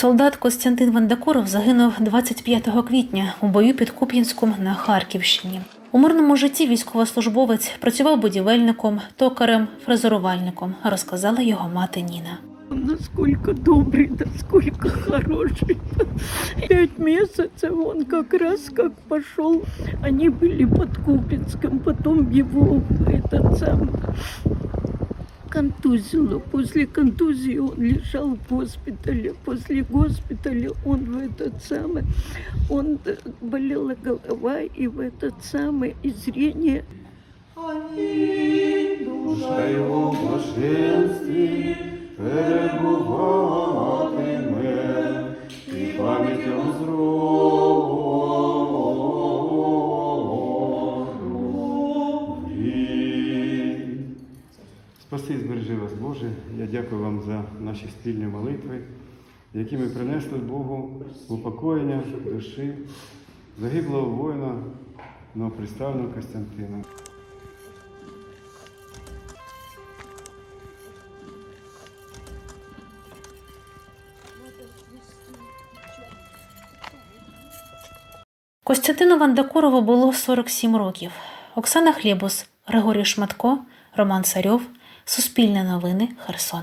Солдат Костянтин Вандакуров загинув 25 квітня у бою під Куп'янськом на Харківщині. У мирному житті військовослужбовець працював будівельником, токарем, фрезерувальником, розказала його мати Ніна. Насколько добрый, насколько хороший. Пять месяцев он как раз как пошел. Они были под Купинском, потом его этот сам контузило. После контузии он лежал в госпитале. После госпиталя он в этот самый, он э, болела голова и в этот самый и зрение Душа його в блаженстві перебуватиме, і пам'ять його зроду. Спаси збережи вас, Боже. Я дякую вам за наші спільні молитви, які ми принесли Богу в упокоєння душі загиблого воїна, новоприставного Костянтина. Костянтину Вандакурову було 47 років. Оксана Хлібус, Григорій Шматко, Роман Царьов, Суспільне новини, Херсон.